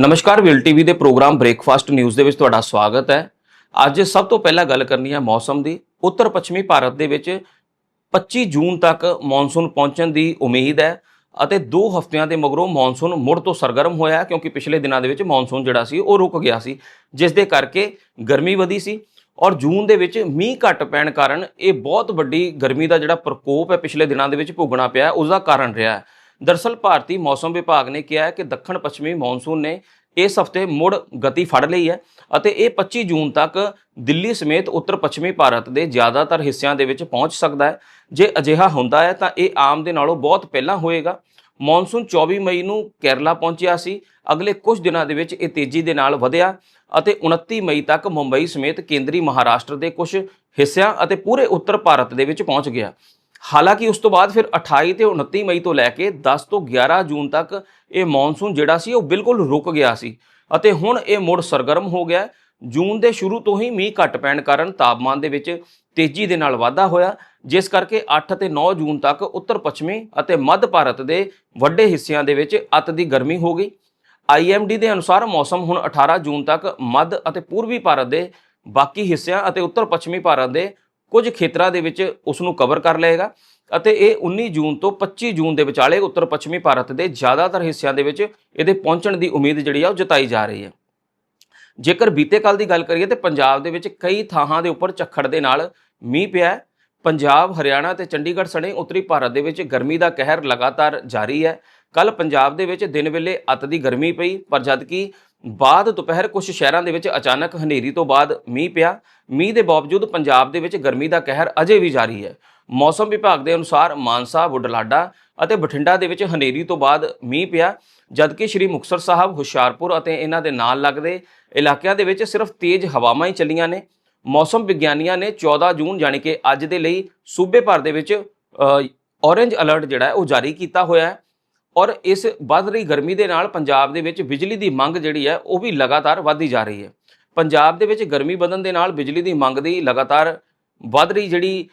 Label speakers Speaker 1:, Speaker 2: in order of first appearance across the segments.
Speaker 1: ਨਮਸਕਾਰ will TV ਦੇ programme breakfast news ਦੇ ਵਿੱਚ ਤੁਹਾਡਾ ਸਵਾਗਤ ਹੈ। ਅੱਜ ਸਭ ਤੋਂ ਪਹਿਲਾਂ ਗੱਲ ਕਰਨੀ ਹੈ ਮੌਸਮ ਦੀ। ਉੱਤਰ ਪੱਛਮੀ ਭਾਰਤ ਦੇ ਵਿੱਚ 25 ਜੂਨ ਤੱਕ ਮੌਨਸੂਨ ਪਹੁੰਚਣ ਦੀ ਉਮੀਦ ਹੈ ਅਤੇ 2 ਹਫ਼ਤਿਆਂ ਦੇ ਮਗਰੋਂ ਮੌਨਸੂਨ ਮੁੜ ਤੋਂ ਸਰਗਰਮ ਹੋਇਆ ਕਿਉਂਕਿ ਪਿਛਲੇ ਦਿਨਾਂ ਦੇ ਵਿੱਚ ਮੌਨਸੂਨ ਜਿਹੜਾ ਸੀ ਉਹ ਰੁਕ ਗਿਆ ਸੀ ਜਿਸ ਦੇ ਕਰਕੇ ਗਰਮੀ ਵਧੀ ਸੀ ਔਰ ਜੂਨ ਦੇ ਵਿੱਚ ਮੀਂਹ ਘੱਟ ਪੈਣ ਕਾਰਨ ਇਹ ਬਹੁਤ ਵੱਡੀ ਗਰਮੀ ਦਾ ਜਿਹੜਾ ਪ੍ਰਕੋਪ ਹੈ ਪਿਛਲੇ ਦਿਨਾਂ ਦੇ ਵਿੱਚ ਭੋਗਣਾ ਪਿਆ ਹੈ, ਉਸ ਦਾ ਕਾਰਨ ਰਿਹਾ ਹੈ। ਦਰਸਲ ਭਾਰਤੀ ਮੌਸਮ ਵਿਭਾਗ ਨੇ ਕਿਹਾ ਹੈ ਕਿ ਦੱਖਣ ਪੱਛਮੀ ਮੌਨਸੂਨ ਨੇ ਇਸ ਹਫ਼ਤੇ ਮੁੜ ਗਤੀ ਫੜ ਲਈ ਹੈ ਅਤੇ ਇਹ 25 ਜੂਨ ਤੱਕ ਦਿੱਲੀ ਸਮੇਤ ਉੱਤਰ ਪੱਛਮੀ ਭਾਰਤ ਦੇ ਜ਼ਿਆਦਾਤਰ ਹਿੱਸਿਆਂ ਦੇ ਵਿੱਚ ਪਹੁੰਚ ਸਕਦਾ ਹੈ। ਜੇ ਅਜਿਹਾ ਹੁੰਦਾ ਹੈ ਤਾਂ ਇਹ ਆਮ ਦੇ ਨਾਲੋਂ ਬਹੁਤ ਪਹਿਲਾਂ ਹੋਏਗਾ। ਮੌਨਸੂਨ 24 ਮਈ ਨੂੰ ਕੇਰਲਾ ਪਹੁੰਚਿਆ ਸੀ। ਅਗਲੇ ਕੁਝ ਦਿਨਾਂ ਦੇ ਵਿੱਚ ਇਹ ਤੇਜ਼ੀ ਦੇ ਨਾਲ ਵਧਿਆ ਅਤੇ 29 ਮਈ ਤੱਕ ਮੁੰਬਈ ਸਮੇਤ ਕੇਂਦਰੀ ਮਹਾਰਾਸ਼ਟਰ ਦੇ ਕੁਝ ਹਿੱਸਿਆਂ ਅਤੇ ਪੂਰੇ ਉੱਤਰ ਭਾਰਤ ਦੇ ਵਿੱਚ ਪਹੁੰਚ ਗਿਆ। ਹਾਲਾਂਕਿ ਉਸ ਤੋਂ ਬਾਅਦ ਫਿਰ 28 ਤੇ 29 ਮਈ ਤੋਂ ਲੈ ਕੇ 10 ਤੋਂ 11 ਜੂਨ ਤੱਕ ਇਹ ਮੌਨਸੂਨ ਜਿਹੜਾ ਸੀ ਉਹ ਬਿਲਕੁਲ ਰੁਕ ਗਿਆ ਸੀ ਅਤੇ ਹੁਣ ਇਹ ਮੁੜ ਸਰਗਰਮ ਹੋ ਗਿਆ ਜੂਨ ਦੇ ਸ਼ੁਰੂ ਤੋਂ ਹੀ ਮੀਂਹ ਘੱਟ ਪੈਣ ਕਾਰਨ ਤਾਪਮਾਨ ਦੇ ਵਿੱਚ ਤੇਜ਼ੀ ਦੇ ਨਾਲ ਵਾਧਾ ਹੋਇਆ, ਜਿਸ ਕਰਕੇ 8 ਅਤੇ 9 ਜੂਨ ਤੱਕ ਉੱਤਰ ਪੱਛਮੀ ਅਤੇ ਮੱਧ ਭਾਰਤ ਦੇ ਵੱਡੇ ਹਿੱਸਿਆਂ ਦੇ ਵਿੱਚ ਅਤ ਦੀ ਗਰਮੀ ਹੋ ਗਈ। ਆਈਐਮਡੀ ਦੇ ਅਨੁਸਾਰ ਮੌਸਮ ਹੁਣ 18 ਜੂਨ ਤੱਕ ਮੱਧ ਅਤੇ ਪੂਰਬੀ ਭਾਰਤ ਦੇ ਬਾਕੀ ਹਿੱਸਿਆਂ ਅਤੇ ਉੱਤਰ ਪੱਛਮੀ ਭਾਰਤ ਦੇ ਕੁਝ ਖੇਤਰਾਂ ਦੇ ਵਿੱਚ ਉਸ ਨੂੰ ਕਵਰ ਕਰ ਲਏਗਾ ਅਤੇ ਇਹ 19 ਜੂਨ ਤੋਂ 25 ਜੂਨ ਦੇ ਵਿਚਾਲੇ ਉੱਤਰ ਪੱਛਮੀ ਭਾਰਤ ਦੇ ਜ਼ਿਆਦਾਤਰ ਹਿੱਸਿਆਂ ਦੇ ਵਿੱਚ ਇਹਦੇ ਪਹੁੰਚਣ ਦੀ ਉਮੀਦ ਜਿਹੜੀ ਆ ਉਹ ਜਤਾਈ ਜਾ ਰਹੀ ਹੈ। ਜੇਕਰ ਬੀਤੇ ਕੱਲ ਦੀ ਗੱਲ ਕਰੀਏ ਤੇ ਪੰਜਾਬ ਦੇ ਵਿੱਚ ਕਈ ਥਾਵਾਂ ਦੇ ਉੱਪਰ ਝੱਖੜ ਦੇ ਨਾਲ ਮੀਂਹ ਪਿਆ ਪੰਜਾਬ, ਹਰਿਆਣਾ ਤੇ ਚੰਡੀਗੜ੍ਹ ਸਣੇ ਉੱਤਰੀ ਭਾਰਤ ਦੇ ਵਿੱਚ ਗਰਮੀ ਦਾ ਕਹਿਰ ਲਗਾਤਾਰ ਜਾਰੀ ਹੈ। ਕੱਲ ਪੰਜਾਬ ਦੇ ਵਿੱਚ ਦਿਨ ਵੇਲੇ ਅਤ ਦੀ ਗਰਮੀ ਪਈ, ਪਰ ਜਦ ਕਿ ਬਾਅਦ ਦੁਪਹਿਰ ਕੁਝ ਸ਼ਹਿਰਾਂ ਦੇ ਵਿੱਚ ਅਚਾਨਕ ਹਨੇਰੀ ਤੋਂ ਬਾਅਦ ਮੀਂਹ ਪਿਆ। ਮੀਂਹ ਦੇ ਬਾਵਜੂਦ ਪੰਜਾਬ ਦੇ ਵਿੱਚ ਗਰਮੀ ਦਾ ਕਹਿਰ ਅਜੇ ਵੀ ਜਾਰੀ ਹੈ। ਮੌਸਮ ਵਿਭਾਗ ਦੇ ਅਨੁਸਾਰ ਮਾਨਸਾ ਬੁਢਲਾਡਾ ਅਤੇ ਬਠਿੰਡਾ ਦੇ ਵਿੱਚ ਹਨੇਰੀ ਤੋਂ ਬਾਅਦ ਮੀਂਹ ਪਿਆ, ਜਦਕਿ ਸ਼੍ਰੀ ਮੁਕਤਸਰ ਸਾਹਿਬ, ਹੁਸ਼ਿਆਰਪੁਰ ਅਤੇ ਇਹਨਾਂ ਦੇ ਨਾਲ ਲੱਗਦੇ ਇਲਾਕਿਆਂ ਦੇ ਵਿੱਚ ਸਿਰਫ ਤੇਜ਼ ਹਵਾਵਾਂ ਹੀ ਚੱਲੀਆਂ ਨੇ। ਮੌਸਮ ਵਿਗਿਆਨੀਆਂ ਨੇ 14 ਜੂਨ ਯਾਨੀ ਕਿ ਅੱਜ ਦੇ ਲਈ ਸੂਬੇ ਭਰ ਦੇ ਵਿੱਚ ਔਰੇਂਜ ਅਲਰਟ ਜਿਹੜਾ ਉਹ ਜਾਰੀ ਕੀਤਾ ਹੋਇਆ ਹੈ। ਔਰ ਇਸ ਵੱਧ ਰਹੀ ਗਰਮੀ ਦੇ ਨਾਲ ਪੰਜਾਬ ਦੇ ਵਿੱਚ ਬਿਜਲੀ ਦੀ ਮੰਗ ਜਿਹੜੀ ਹੈ, ਉਹ ਵੀ ਲਗਾਤਾਰ ਵਧਦੀ ਜਾ ਰਹੀ ਹੈ। ਪੰਜਾਬ ਦੇ ਵਿੱਚ ਗਰਮੀ ਵਧਣ ਦੇ ਨਾਲ ਬਿਜਲੀ ਦੀ ਮੰਗ ਦੀ ਲਗਾਤਾਰ ਵੱਧ ਰਹੀ ਜਿਹੜੀ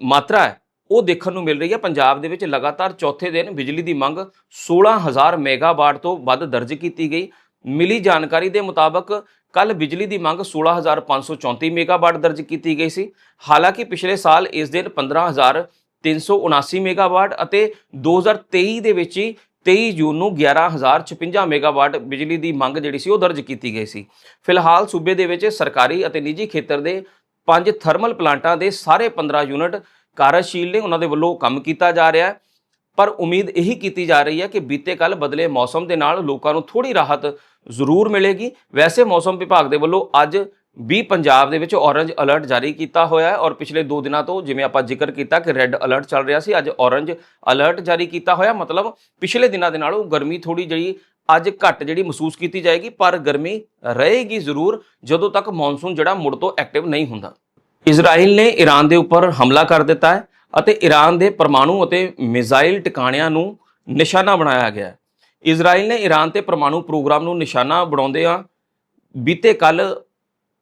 Speaker 1: ਮਾਤਰਾ ਹੈ, ਉਹ ਦੇਖਣ ਨੂੰ ਮਿਲ ਰਹੀ ਹੈ। ਪੰਜਾਬ ਦੇ ਵਿੱਚ ਲਗਾਤਾਰ ਚੌਥੇ ਦਿਨ ਬਿਜਲੀ ਦੀ ਮੰਗ 16000 ਮੈਗਾਵਾਟ ਤੋਂ ਵੱਧ ਦਰਜ ਕੀਤੀ ਗਈ। ਮਿਲੀ ਜਾਣਕਾਰੀ ਦੇ ਮੁਤਾਬਕ ਕੱਲ ਬਿਜਲੀ ਦੀ ਮੰਗ 16534 ਮੈਗਾਵਾਟ ਦਰਜ ਕੀਤੀ ਗਈ ਸੀ। ਹਾਲਾਂਕਿ ਪਿਛਲੇ ਸਾਲ ਇਸ ਦਿਨ 15379 ਮੈਗਾਵਾਟ ਅਤੇ 2023 ਦੇ ਵਿੱਚ ਹੀ 23 ਜੂਨ ਨੂੰ 11056 ਮੈਗਾਵਾਟ ਬਿਜਲੀ ਦੀ ਮੰਗ ਜਿਹੜੀ ਸੀ ਉਹ ਦਰਜ ਕੀਤੀ ਗਈ ਸੀ। ਫਿਲਹਾਲ ਸੂਬੇ ਦੇ ਵਿੱਚ ਸਰਕਾਰੀ ਅਤੇ ਨਿੱਜੀ ਖੇਤਰ ਦੇ ਪੰਜ ਥਰਮਲ ਪਲਾਂਟਾਂ ਦੇ ਸਾਰੇ 15 ਯੂਨਿਟ ਕਾਰਜਸ਼ੀਲ ਨੇ, ਉਹਨਾਂ ਦੇ ਵੱਲੋਂ ਕੰਮ ਕੀਤਾ ਜਾ ਰਿਹਾ ਹੈ। ਪਰ ਉਮੀਦ ਇਹੀ ਕੀਤੀ ਜਾ ਰਹੀ ਹੈ ਕਿ ਬੀਤੇ ਕੱਲ ਬਦਲੇ ਮੌਸਮ ਦੇ ਨਾਲ ਲੋਕਾਂ ਨੂੰ ਥੋੜੀ ਰਾਹਤ ਜ਼ਰੂਰ ਮਿਲੇਗੀ। ਵੈਸੇ ਮੌਸਮ ਵਿਭਾਗ ਦੇ ਵੱਲੋਂ ਅੱਜ ਵੀ ਪੰਜਾਬ ਦੇ ਵਿੱਚ ਔਰੰਜ ਅਲਰਟ ਜਾਰੀ ਕੀਤਾ ਹੋਇਆ ਹੈ ਔਰ ਪਿਛਲੇ 2 ਦਿਨਾਂ ਤੋਂ ਜਿਵੇਂ ਆਪਾਂ ਜ਼ਿਕਰ ਕੀਤਾ ਕਿ ਰੈੱਡ ਅਲਰਟ ਚੱਲ ਰਿਹਾ ਸੀ, ਅੱਜ ਔਰੰਜ ਅਲਰਟ ਜਾਰੀ ਕੀਤਾ ਹੋਇਆ ਮਤਲਬ ਪਿਛਲੇ ਦਿਨਾਂ ਦੇ ਨਾਲੋਂ ਗਰਮੀ ਥੋੜੀ ਜਿਹੜੀ ਅੱਜ ਘੱਟ ਜਿਹੜੀ ਮਹਿਸੂਸ ਕੀਤੀ ਜਾਏਗੀ, ਪਰ ਗਰਮੀ ਰਹੇਗੀ ਜ਼ਰੂਰ ਜਦੋਂ ਤੱਕ ਮੌਨਸੂਨ ਜਿਹੜਾ ਮੁੜ ਤੋਂ ਐਕਟਿਵ ਨਹੀਂ ਹੁੰਦਾ। ਇਜ਼ਰਾਈਲ ਨੇ ਈਰਾਨ ਦੇ ਉੱਪਰ ਹਮਲਾ ਕਰ ਦਿੱਤਾ ਹੈ ਅਤੇ ਈਰਾਨ ਦੇ ਪਰਮਾਣੂ ਅਤੇ ਮਿਜ਼ਾਈਲ ਟਿਕਾਣਿਆਂ ਨੂੰ ਨਿਸ਼ਾਨਾ ਬਣਾਇਆ ਗਿਆ ਹੈ। ਇਜ਼ਰਾਈਲ ਨੇ ਈਰਾਨ ਤੇ ਪਰਮਾਣੂ ਪ੍ਰੋਗਰਾਮ ਨੂੰ ਨਿਸ਼ਾਨਾ ਬਣਾਉਂਦੇ ਆ ਬੀਤੇ ਕੱਲ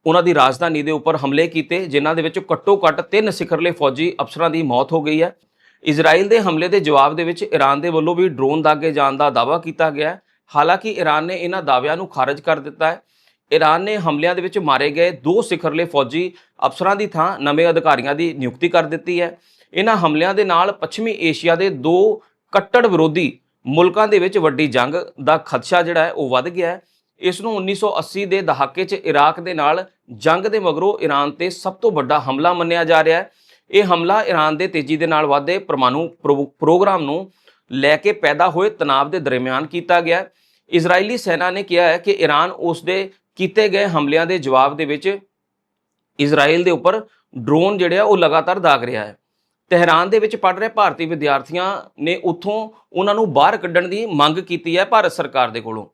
Speaker 1: ਉਹਨਾਂ ਦੀ ਰਾਜਧਾਨੀ ਦੇ ਉੱਪਰ ਹਮਲੇ ਕੀਤੇ, ਜਿਨ੍ਹਾਂ ਦੇ ਵਿੱਚ ਘੱਟੋ-ਘੱਟ ਤਿੰਨ ਸਿਖਰਲੇ ਫੌਜੀ ਅਫਸਰਾਂ ਦੀ ਮੌਤ ਹੋ ਗਈ ਹੈ। ਇਜ਼ਰਾਈਲ ਦੇ ਹਮਲੇ ਦੇ ਜਵਾਬ ਦੇ ਵਿੱਚ ਈਰਾਨ ਦੇ ਵੱਲੋਂ ਵੀ ਡਰੋਨ ਦਾਗੇ ਜਾਣ ਦਾ ਦਾਅਵਾ ਕੀਤਾ ਗਿਆ ਹੈ। ਹਾਲਾਂਕਿ ਈਰਾਨ ਨੇ ਇਹਨਾਂ ਦਾਅਵਿਆਂ ਨੂੰ ਖਾਰਜ ਕਰ ਦਿੱਤਾ ਹੈ। ਈਰਾਨ ਨੇ ਹਮਲਿਆਂ ਦੇ ਵਿੱਚ ਮਾਰੇ ਗਏ ਦੋ ਸਿਖਰਲੇ ਫੌਜੀ ਅਫਸਰਾਂ ਦੀ ਥਾਂ ਨਵੇਂ ਅਧਿਕਾਰੀਆਂ ਦੀ ਨਿਯੁਕਤੀ ਕਰ ਦਿੱਤੀ ਹੈ। ਇਹਨਾਂ ਹਮਲਿਆਂ ਦੇ ਨਾਲ ਪੱਛਮੀ ਏਸ਼ੀਆ ਦੇ ਦੋ ਕੱਟੜ ਵਿਰੋਧੀ ਮੁਲਕਾਂ ਦੇ ਵਿੱਚ ਵੱਡੀ ਜੰਗ ਦਾ ਖਦਸ਼ਾ ਜਿਹੜਾ ਹੈ, ਉਹ ਵੱਧ ਗਿਆ ਹੈ। ਇਸ ਨੂੰ 1980 ਦੇ ਦਹਾਕੇ 'ਚ ਇਰਾਕ ਦੇ ਨਾਲ ਜੰਗ ਦੇ ਮਗਰੋਂ ਈਰਾਨ ਤੇ ਸਭ ਤੋਂ ਵੱਡਾ ਹਮਲਾ ਮੰਨਿਆ ਜਾ ਰਿਹਾ ਹੈ। ਇਹ ਹਮਲਾ ਈਰਾਨ ਦੇ ਤੇਜ਼ੀ ਦੇ ਨਾਲ ਵਧਦੇ ਪਰਮਾਣੂ ਪ੍ਰੋ- ਪ੍ਰੋਗਰਾਮ ਨੂੰ ਲੈ ਕੇ ਪੈਦਾ ਹੋਏ ਤਣਾਅ ਦੇ ਦਰਮਿਆਨ ਕੀਤਾ ਗਿਆ ਇਜ਼ਰਾਈਲੀ ਸੈਨਾ ਨੇ ਕਿਹਾ ਹੈ ਕਿ ਈਰਾਨ ਉਸ ਦੇ ਕੀਤੇ ਗਏ ਹਮਲਿਆਂ ਦੇ ਜਵਾਬ ਦੇ ਵਿੱਚ ਇਜ਼ਰਾਈਲ ਦੇ ਉੱਪਰ ਡਰੋਨ ਜਿਹੜੇ ਆ ਉਹ ਲਗਾਤਾਰ ਦਾਗ ਰਿਹਾ ਹੈ। ਤਹਿਰਾਨ ਦੇ ਵਿੱਚ ਪੜ ਰਹੇ ਭਾਰਤੀ ਵਿਦਿਆਰਥੀਆਂ ਨੇ ਉੱਥੋਂ ਉਹਨਾਂ ਨੂੰ ਬਾਹਰ ਕੱਢਣ ਦੀ ਮੰਗ ਕੀਤੀ ਹੈ ਭਾਰਤ ਸਰਕਾਰ ਦੇ ਕੋਲੋਂ।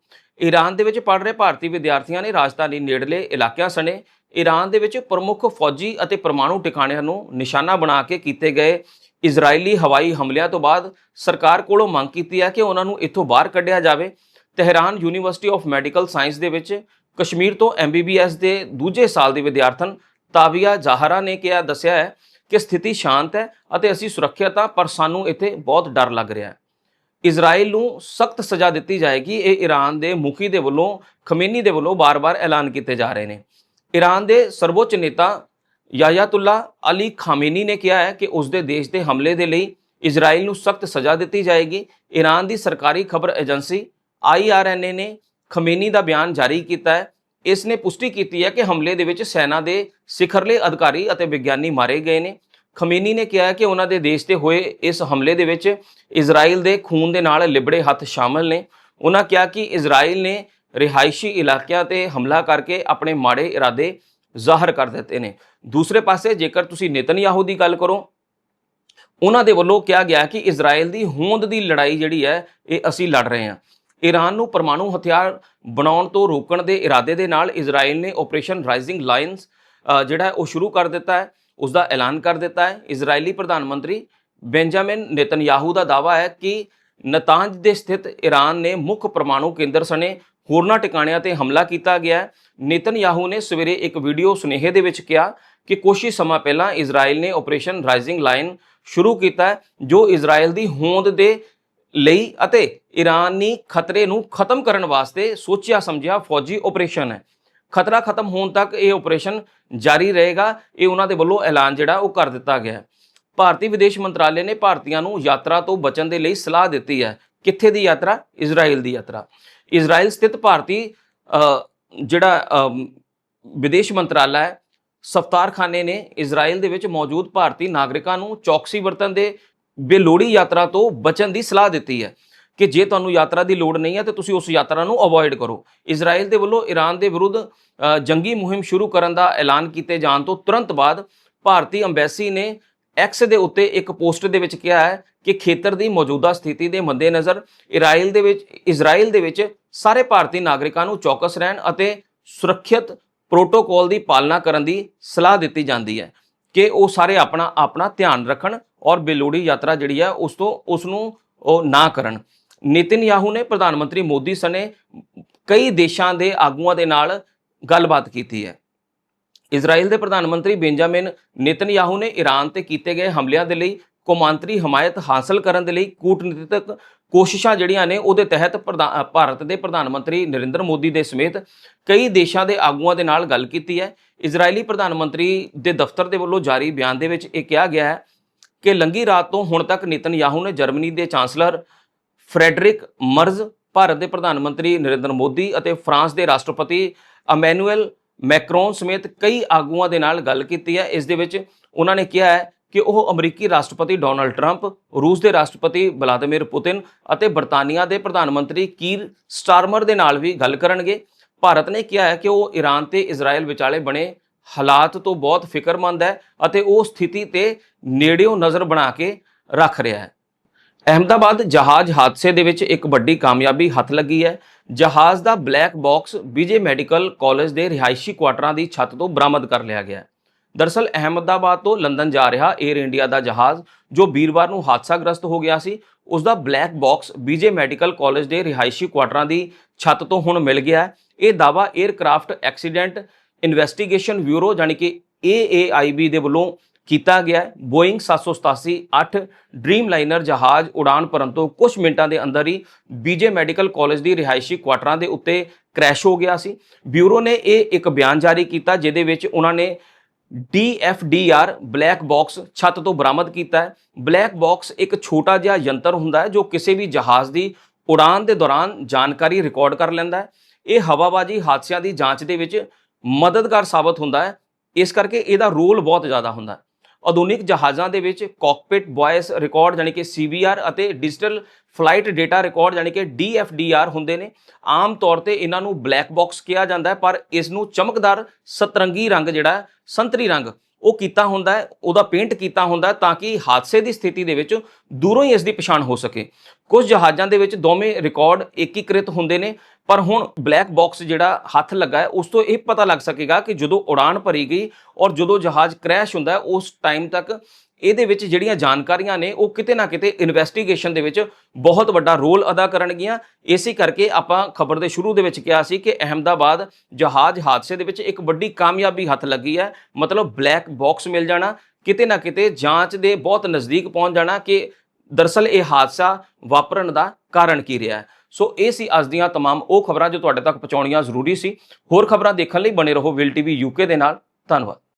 Speaker 1: ਈਰਾਨ ਦੇ ਵਿੱਚ ਪੜ ਰਹੇ ਭਾਰਤੀ ਵਿਦਿਆਰਥੀਆਂ ਨੇ ਰਾਜਧਾਨੀ ਨੇੜਲੇ ਇਲਾਕਿਆਂ ਸਣੇ। ਈਰਾਨ ਦੇ ਵਿੱਚ ਪ੍ਰਮੁੱਖ ਫੌਜੀ ਅਤੇ ਪਰਮਾਣੂ ਟਿਕਾਣਿਆਂ ਨੂੰ ਨਿਸ਼ਾਨਾ ਬਣਾ ਕੇ ਕੀਤੇ ਗਏ ਇਜ਼ਰਾਈਲੀ ਹਵਾਈ ਹਮਲਿਆਂ ਤੋਂ ਬਾਅਦ ਸਰਕਾਰ ਕੋਲੋਂ ਮੰਗ ਕੀਤੀ ਹੈ ਕਿ ਉਹਨਾਂ ਨੂੰ ਇੱਥੋਂ ਬਾਹਰ ਕੱਢਿਆ ਜਾਵੇ। Tehran university of medical science ਦੇ ਵਿੱਚ ਕਸ਼ਮੀਰ ਤੋਂ ਐਮਬੀਬੀਐਸ ਦੇ ਦੂਜੇ ਸਾਲ ਦੇ ਵਿਦਿਆਰਥਣ ਤਾਵੀਆ ਜ਼ਾਹਰਾ ਨੇ ਕਿਹਾ, ਦੱਸਿਆ ਹੈ ਕਿ ਸਥਿਤੀ ਸ਼ਾਂਤ ਹੈ ਅਤੇ ਅਸੀਂ ਸੁਰੱਖਿਅਤ ਹਾਂ, ਪਰ ਸਾਨੂੰ ਇੱਥੇ ਬਹੁਤ ਡਰ ਲੱਗ ਰਿਹਾ ਹੈ। ਇਜ਼ਰਾਈਲ ਨੂੰ ਸਖਤ ਸਜ਼ਾ ਦਿੱਤੀ ਜਾਏਗੀ। ਇਹ ਈਰਾਨ ਦੇ ਮੁਖੀ ਦੇ ਵੱਲੋਂ, ਖਮੇਨੀ ਦੇ ਵੱਲੋਂ ਬਾਰ-ਬਾਰ ਐਲਾਨ ਕੀਤੇ ਜਾ ਰਹੇ ਨੇ। ਈਰਾਨ ਦੇ ਸਰਵੋੱਚ ਨੇਤਾ ਯਾਯਾਤੁੱਲਾ ਅਲੀ ਖਾਮੇਨੀ ਨੇ ਕਿਹਾ ਹੈ ਕਿ ਉਸ ਦੇ ਦੇਸ਼ ਦੇ ਹਮਲੇ ਦੇ ਲਈ ਇਜ਼ਰਾਈਲ ਨੂੰ ਸਖਤ ਸਜ਼ਾ ਦਿੱਤੀ ਜਾਏਗੀ। ਈਰਾਨ ਦੀ ਸਰਕਾਰੀ ਖਬਰ ਏਜੰਸੀ ਆਈਆਰਐਨਏ ਨੇ ਖਮੇਨੀ ਦਾ ਬਿਆਨ ਜਾਰੀ ਕੀਤਾ ਹੈ। ਇਸ ਨੇ ਪੁਸ਼ਟੀ ਕੀਤੀ ਹੈ ਕਿ ਹਮਲੇ ਦੇ ਵਿੱਚ ਸੈਨਾ ਦੇ ਸਿਖਰਲੇ ਅਧਿਕਾਰੀ ਅਤੇ ਵਿਗਿਆਨੀ ਮਾਰੇ ਗਏ ਨੇ। ਖਮੇਨੀ ਨੇ ਕਿਹਾ ਕਿ ਉਹਨਾਂ ਦੇ ਦੇਸ਼ ਤੇ ਹੋਏ ਇਸ ਹਮਲੇ ਦੇ ਵਿੱਚ ਇਜ਼ਰਾਈਲ ਦੇ ਖੂਨ ਦੇ ਨਾਲ ਲਿਬੜੇ ਹੱਥ ਸ਼ਾਮਲ ਨੇ। ਉਹਨਾਂ ਕਿਹਾ ਕਿ ਇਜ਼ਰਾਈਲ ਨੇ ਰਿਹਾਇਸ਼ੀ ਇਲਾਕਿਆਂ ਤੇ ਹਮਲਾ ਕਰਕੇ ਆਪਣੇ ਮਾੜੇ ਇਰਾਦੇ ਜ਼ਾਹਰ ਕਰ ਦਿੱਤੇ ਨੇ। ਦੂਸਰੇ ਪਾਸੇ ਜੇਕਰ ਤੁਸੀਂ ਨੇਤਨਯਾਹੂ ਦੀ ਗੱਲ ਕਰੋ, ਉਹਨਾਂ ਦੇ ਵੱਲੋਂ ਕਿਹਾ ਗਿਆ ਕਿ ਇਜ਼ਰਾਈਲ ਦੀ ਹੋਂਦ ਦੀ ਲੜਾਈ ਜਿਹੜੀ ਹੈ, ਇਹ ਅਸੀਂ ਲੜ ਰਹੇ ਹਾਂ। ਈਰਾਨ ਨੂੰ ਪਰਮਾਣੂ ਹਥਿਆਰ ਬਣਾਉਣ ਤੋਂ ਰੋਕਣ ਦੇ ਇਰਾਦੇ ਦੇ ਨਾਲ ਇਜ਼ਰਾਈਲ ਨੇ ਆਪਰੇਸ਼ਨ ਰਾਈਜ਼ਿੰਗ ਲਾਈਨਸ ਜਿਹੜਾ ਉਹ ਸ਼ੁਰੂ ਕਰ ਦਿੱਤਾ ਹੈ। ਉਸ ਦਾ ਐਲਾਨ ਕਰ ਦਿੱਤਾ ਹੈ। ਇਜ਼ਰਾਈਲੀ ਪ੍ਰਧਾਨ ਮੰਤਰੀ ਬੈਂਜਾਮਿਨ ਨੇਤਨਯਾਹੂ ਦਾ ਦਾਅਵਾ ਹੈ ਕਿ ਨਤਾਂਜ ਦੇ ਸਥਿਤ ਈਰਾਨ ਨੇ ਮੁੱਖ ਪਰਮਾਣੂ ਕੇਂਦਰ ਸਣੇ ਹੋਰਨਾਂ ਟਿਕਾਣਿਆਂ ਤੇ ਹਮਲਾ ਕੀਤਾ ਗਿਆ ਨੇਤਨਯਾਹੂ ਨੇ ਸਵੇਰੇ ਇੱਕ ਵੀਡੀਓ ਸੁਨੇਹੇ ਦੇ ਵਿੱਚ ਕਿਹਾ ਕਿ ਕੁਝ ਹੀ ਸਮਾਂ ਪਹਿਲਾਂ ਇਜ਼ਰਾਈਲ ਨੇ ਆਪਰੇਸ਼ਨ ਰਾਈਜ਼ਿੰਗ ਲਾਈਨ ਸ਼ੁਰੂ ਕੀਤਾ ਜੋ ਇਜ਼ਰਾਈਲ ਦੀ ਹੋਂਦ ਦੇ ਲਈ ਅਤੇ ਈਰਾਨੀ ਖਤਰੇ ਨੂੰ ਖਤਮ ਕਰਨ ਵਾਸਤੇ ਸੋਚਿਆ ਸਮਝਿਆ ਫੌਜੀ ਆਪਰੇਸ਼ਨ ਹੈ। ਖਤਰਾ ਖਤਮ ਹੋਣ ਤੱਕ ਇਹ ਆਪਰੇਸ਼ਨ ਜਾਰੀ ਰਹੇਗਾ। ਇਹ ਉਹਨਾਂ ਦੇ ਵੱਲੋਂ ਐਲਾਨ ਜਿਹੜਾ ਉਹ ਕਰ ਦਿੱਤਾ ਗਿਆ ਹੈ। ਭਾਰਤੀ ਵਿਦੇਸ਼ ਮੰਤਰਾਲੇ ਨੇ ਭਾਰਤੀਆਂ ਨੂੰ ਯਾਤਰਾ ਤੋਂ ਬਚਣ ਦੇ ਲਈ ਸਲਾਹ ਦਿੱਤੀ ਹੈ। ਕਿੱਥੇ ਦੀ ਯਾਤਰਾ? ਇਜ਼ਰਾਈਲ ਦੀ ਯਾਤਰਾ। ਇਜ਼ਰਾਈਲ ਸਥਿਤ ਭਾਰਤੀ ਜਿਹੜਾ ਵਿਦੇਸ਼ ਮੰਤਰਾਲਾ ਹੈ, ਸਫਤਾਰਖਾਨੇ ਨੇ ਇਜ਼ਰਾਈਲ ਦੇ ਵਿੱਚ ਮੌਜੂਦ ਭਾਰਤੀ ਨਾਗਰਿਕਾਂ ਨੂੰ ਚੌਕਸੀ ਵਰਤਣ ਦੇ ਬੇਲੋੜੀ ਯਾਤਰਾ ਤੋਂ ਬਚਣ ਦੀ ਸਲਾਹ ਦਿੱਤੀ ਹੈ। ਕਿ ਜੇ ਤੁਹਾਨੂੰ ਯਾਤਰਾ ਦੀ ਲੋੜ ਨਹੀਂ ਹੈ ਤੇ ਤੁਸੀਂ ਉਸ ਯਾਤਰਾ ਨੂੰ ਅਵੋਇਡ ਕਰੋ। ਇਜ਼ਰਾਈਲ ਦੇ ਵੱਲੋਂ ਈਰਾਨ ਦੇ ਵਿਰੁੱਧ ਜੰਗੀ ਮੁਹਿੰਮ ਸ਼ੁਰੂ ਕਰਨ ਦਾ ਐਲਾਨ ਕੀਤੇ ਜਾਣ ਤੋਂ ਤੁਰੰਤ ਬਾਅਦ ਭਾਰਤੀ ਅੰਬੈਸੀ ਨੇ ਐਕਸ ਦੇ ਉੱਤੇ ਇੱਕ ਪੋਸਟ ਦੇ ਵਿੱਚ ਕਿਹਾ ਹੈ ਕਿ ਖੇਤਰ ਦੀ ਮੌਜੂਦਾ ਸਥਿਤੀ ਦੇ ਮੱਦੇਨਜ਼ਰ ਇਜ਼ਰਾਈਲ ਦੇ ਵਿੱਚ, ਇਜ਼ਰਾਈਲ ਦੇ ਵਿੱਚ ਸਾਰੇ ਭਾਰਤੀ ਨਾਗਰਿਕਾਂ ਨੂੰ ਚੌਕਸ ਰਹਿਣ ਅਤੇ ਸੁਰੱਖਿਅਤ ਪ੍ਰੋਟੋਕੋਲ ਦੀ ਪਾਲਣਾ ਕਰਨ ਦੀ ਸਲਾਹ ਦਿੱਤੀ ਜਾਂਦੀ ਹੈ ਕਿ ਉਹ ਸਾਰੇ ਆਪਣਾ ਆਪਣਾ ਧਿਆਨ ਰੱਖਣ ਔਰ ਬੇਲੋੜੀ ਯਾਤਰਾ ਜਿਹੜੀ ਹੈ ਉਸ ਤੋਂ, ਉਸ ਨੂੰ ਉਹ ਨਾ ਕਰਨ। ਨਿਤਿਨ ਯਾਹੂ ਨੇ ਪ੍ਰਧਾਨ ਮੰਤਰੀ ਮੋਦੀ ਸਣੇ ਕਈ ਦੇਸ਼ਾਂ ਦੇ ਆਗੂਆਂ ਦੇ ਨਾਲ ਗੱਲਬਾਤ ਕੀਤੀ ਹੈ। ਇਜ਼ਰਾਈਲ ਦੇ ਪ੍ਰਧਾਨ ਮੰਤਰੀ ਬੈਂਜਾਮਿਨ ਨਿਤਨਯਾਹੂ ਨੇ ਈਰਾਨ ਤੇ ਕੀਤੇ ਗਏ ਹਮਲਿਆਂ ਦੇ ਲਈ ਕੌਮਾਂਤਰੀ ਹਮਾਇਤ ਹਾਸਲ ਕਰਨ ਦੇ ਲਈ ਕੂਟਨੀਤਿਕ ਕੋਸ਼ਿਸ਼ਾਂ ਜਿਹੜੀਆਂ ਨੇ ਉਹਦੇ ਤਹਿਤ ਪ੍ਰਧਾ- ਭਾਰਤ ਦੇ ਪ੍ਰਧਾਨ ਮੰਤਰੀ ਨਰਿੰਦਰ ਮੋਦੀ ਦੇ ਸਮੇਤ ਕਈ ਦੇਸ਼ਾਂ ਦੇ ਆਗੂਆਂ ਦੇ ਨਾਲ ਗੱਲ ਕੀਤੀ ਹੈ। ਇਜ਼ਰਾਈਲੀ ਪ੍ਰਧਾਨ ਮੰਤਰੀ ਦੇ ਦਫ਼ਤਰ ਦੇ ਵੱਲੋਂ ਜਾਰੀ ਬਿਆਨ ਦੇ ਵਿੱਚ ਇਹ ਕਿਹਾ ਗਿਆ ਹੈ ਕਿ ਲੰਗੀ ਰਾਤ ਤੋਂ ਹੁਣ ਤੱਕ ਨਿਤਨਯਾਹੂ ਨੇ ਜਰਮਨੀ ਦੇ ਚਾਂਸਲਰ ਫਰੈਡਰਿਕ ਮਰਜ਼ ਭਾਰਤ ਦੇ ਪ੍ਰਧਾਨ ਮੰਤਰੀ ਨਰਿੰਦਰ ਮੋਦੀ ਅਤੇ ਫਰਾਂਸ ਦੇ ਰਾਸ਼ਟਰਪਤੀ ਅਮੈਨੂਅਲ ਮੈਕਰੋਨ ਸਮੇਤ ਕਈ ਆਗੂਆਂ ਦੇ ਨਾਲ ਗੱਲ ਕੀਤੀ ਹੈ। ਇਸ ਦੇ ਵਿੱਚ ਉਹਨਾਂ ਨੇ ਕਿਹਾ ਹੈ ਕਿ ਉਹ ਅਮਰੀਕੀ ਰਾਸ਼ਟਰਪਤੀ ਡੋਨਲਡ ਟਰੰਪ, ਰੂਸ ਦੇ ਰਾਸ਼ਟਰਪਤੀ ਵਲਾਦੀਮੀਰ ਪੁਤਿਨ ਅਤੇ ਬਰਤਾਨੀਆ ਦੇ ਪ੍ਰਧਾਨ ਮੰਤਰੀ ਕੀਰ ਸਟਾਰਮਰ ਦੇ ਨਾਲ ਵੀ ਗੱਲ ਕਰਨਗੇ। ਭਾਰਤ ਨੇ ਕਿਹਾ ਹੈ ਕਿ ਉਹ ਈਰਾਨ ਤੇ ਇਜ਼ਰਾਈਲ ਵਿਚਾਲੇ ਬਣੇ ਹਾਲਾਤ ਤੋਂ ਬਹੁਤ ਫਿਕਰਮੰਦ ਹੈ ਅਤੇ ਉਹ ਸਥਿਤੀ ਤੇ ਨੇੜਿਓਂ ਨਜ਼ਰ ਬਣਾ ਕੇ ਰੱਖ ਰਿਹਾ ਹੈ। ਅਹਿਮਦਾਬਾਦ ਜਹਾਜ਼ ਹਾਦਸੇ ਦੇ ਵਿੱਚ ਇੱਕ ਵੱਡੀ ਕਾਮਯਾਬੀ ਹੱਥ ਲੱਗੀ ਹੈ। ਜਹਾਜ਼ ਦਾ black box Vijay medical college ਦੇ ਰਿਹਾਇਸ਼ੀ ਕੁਆਟਰਾਂ ਦੀ ਛੱਤ ਤੋਂ ਬਰਾਮਦ ਕਰ ਲਿਆ ਗਿਆ ਹੈ। ਦਰਸਲ, ਅਹਿਮਦਾਬਾਦ ਤੋਂ ਲੰਡਨ ਜਾ ਰਿਹਾ 에ਅਰ ਇੰਡੀਆ ਦਾ ਜਹਾਜ਼, ਜੋ ਵੀਰਵਾਰ ਨੂੰ ਹਾਦਸਾਗ੍ਰਸਤ ਹੋ ਗਿਆ ਸੀ, ਉਸ ਦਾ black box Vijay medical college ਦੇ ਰਿਹਾਇਸ਼ੀ ਕੁਆਟਰਾਂ ਦੀ ਛੱਤ ਤੋਂ ਹੁਣ ਮਿਲ ਗਿਆ ਹੈ। ਇਹ ਦਾਵਾ 에ਅਰਕ੍ਰਾਫਟ ਐਕਸੀਡੈਂਟ ਇਨਵੈਸਟੀਗੇਸ਼ਨ ਬਿਊਰੋ ਜਾਨੀ ਕਿ AAIB ਦੇ ਵੱਲੋਂ ਕੀਤਾ ਗਿਆ ਹੈ। ਬੋਇੰਗ 787 8 ਡ੍ਰੀਮ ਲਾਈਨਰ ਜਹਾਜ਼ ਉਡਾਨ ਭਰਨ ਤੋਂ ਕੁਝ ਮਿੰਟਾਂ ਦੇ ਅੰਦਰ ਹੀ ਬੀਜੇ ਮੈਡੀਕਲ ਕਾਲਜ ਦੀ ਰਿਹਾਇਸ਼ੀ ਕੁਆਟਰਾਂ ਦੇ ਉੱਤੇ ਕ੍ਰੈਸ਼ ਹੋ ਗਿਆ ਸੀ। ਬਿਊਰੋ ਨੇ ਇਹ ਇੱਕ ਬਿਆਨ ਜਾਰੀ ਕੀਤਾ ਜਿਹਦੇ ਵਿੱਚ ਉਹਨਾਂ ਨੇ DFDR ਬਲੈਕ ਬਾਕਸ ਛੱਤ ਤੋਂ ਬਰਾਮਦ ਕੀਤਾ ਹੈ। ਬਲੈਕ ਬਾਕਸ ਇੱਕ ਛੋਟਾ ਜਿਹਾ ਯੰਤਰ ਹੁੰਦਾ ਹੈ ਜੋ ਕਿਸੇ ਵੀ ਜਹਾਜ਼ ਦੀ ਉਡਾਨ ਦੇ ਦੌਰਾਨ ਜਾਣਕਾਰੀ ਰਿਕਾਰਡ ਕਰ ਲੈਂਦਾ ਹੈ। ਇਹ ਹਵਾਬਾਜ਼ੀ ਹਾਦਸਿਆਂ ਦੀ ਜਾਂਚ ਦੇ ਵਿੱਚ ਮਦਦਗਾਰ ਸਾਬਤ ਹੁੰਦਾ ਹੈ। ਇਸ ਕਰਕੇ ਇਹਦਾ ਰੋਲ ਬਹੁਤ ਜ਼ਿਆਦਾ ਹੁੰਦਾ ਹੈ। ਆਧੁਨਿਕ ਜਹਾਜ਼ਾਂ ਦੇ ਵਿੱਚ ਕਾਕਪਿਟ ਵੌਇਸ ਰਿਕਾਰਡ ਯਾਨੀ ਕਿ CVR ਅਤੇ ਡਿਜੀਟਲ ਫਲਾਈਟ ਡਾਟਾ ਰਿਕਾਰਡ ਯਾਨੀ ਕਿ DFDR ਹੁੰਦੇ ਨੇ। ਆਮ ਤੌਰ ਤੇ ਇਹਨਾਂ ਨੂੰ ਬਲੈਕ ਬਾਕਸ ਕਿਹਾ ਜਾਂਦਾ ਹੈ, ਪਰ ਇਸ ਨੂੰ ਚਮਕਦਾਰ ਸਤਰੰਗੀ ਰੰਗ ਜਿਹੜਾ ਸੰਤਰੀ ਰੰਗ ਉਹ ਕੀਤਾ ਹੁੰਦਾ ਹੈ, ਉਹਦਾ ਪੇਂਟ ਕੀਤਾ ਹੁੰਦਾ ਤਾਂ ਕਿ ਹਾਦਸੇ ਦੀ ਸਥਿਤੀ ਦੇ ਵਿੱਚ ਦੂਰੋਂ ਹੀ ਇਸ ਦੀ ਪਛਾਣ ਹੋ ਸਕੇ। ਕੁਝ ਜਹਾਜ਼ਾਂ ਦੇ ਵਿੱਚ ਦੋਵੇਂ ਰਿਕਾਰਡ ਏਕੀਕ੍ਰਿਤ ਹੁੰਦੇ ਨੇ, ਪਰ ਹੁਣ ਬਲੈਕ ਬਾਕਸ ਜਿਹੜਾ ਹੱਥ ਲੱਗਾ ਹੈ, ਉਸ ਤੋਂ ਇਹ ਪਤਾ ਲੱਗ ਸਕੇਗਾ ਕਿ ਜਦੋਂ ਉਡਾਨ ਭਰੀ ਗਈ ਔਰ ਜਦੋਂ ਜਹਾਜ਼ ਕ੍ਰੈਸ਼ ਹੁੰਦਾ ਉਸ ਟਾਈਮ ਤੱਕ ਇਹਦੇ ਵਿੱਚ ਜਿਹੜੀਆਂ ਜਾਣਕਾਰੀਆਂ ਨੇ ਉਹ ਕਿਤੇ ਨਾ ਕਿਤੇ ਇਨਵੈਸਟੀਗੇਸ਼ਨ ਦੇ ਵਿੱਚ ਬਹੁਤ ਵੱਡਾ ਰੋਲ ਅਦਾ ਕਰਨਗੀਆਂ ਇਸੇ ਕਰਕੇ ਆਪਾਂ ਖਬਰ ਦੇ ਸ਼ੁਰੂ ਦੇ ਵਿੱਚ ਕਿਹਾ ਸੀ ਕਿ ਅਹਿਮਦਾਬਾਦ ਜਹਾਜ਼ ਹਾਦਸੇ ਦੇ ਵਿੱਚ ਇੱਕ ਵੱਡੀ ਕਾਮਯਾਬੀ ਹੱਥ ਲੱਗੀ ਹੈ ਮਤਲਬ ਬਲੈਕ ਬਾਕਸ ਮਿਲ ਜਾਣਾ ਕਿਤੇ ਨਾ ਕਿਤੇ ਜਾਂਚ ਦੇ ਬਹੁਤ ਨਜ਼ਦੀਕ ਪਹੁੰਚ ਜਾਣਾ ਕਿ ਦਰਸਲ ਇਹ ਹਾਦਸਾ ਵਾਪਰਨ ਦਾ ਕਾਰਨ ਕੀ ਰਿਹਾ ਹੈ ਸੋ ਇਹ ਸੀ ਅੱਜ ਦੀਆਂ तमाम ਉਹ ਖਬਰਾਂ ਜੋ ਤੁਹਾਡੇ ਤੱਕ ਪਹੁੰਚਾਉਣੀਆਂ ਜ਼ਰੂਰੀ ਸੀ ਹੋਰ ਖਬਰਾਂ ਦੇਖਣ ਲਈ ਬਣੇ ਰਹੋ ਵਿਲ ਟੀਵੀ ਯੂਕੇ ਦੇ ਨਾਲ ਧੰਨਵਾਦ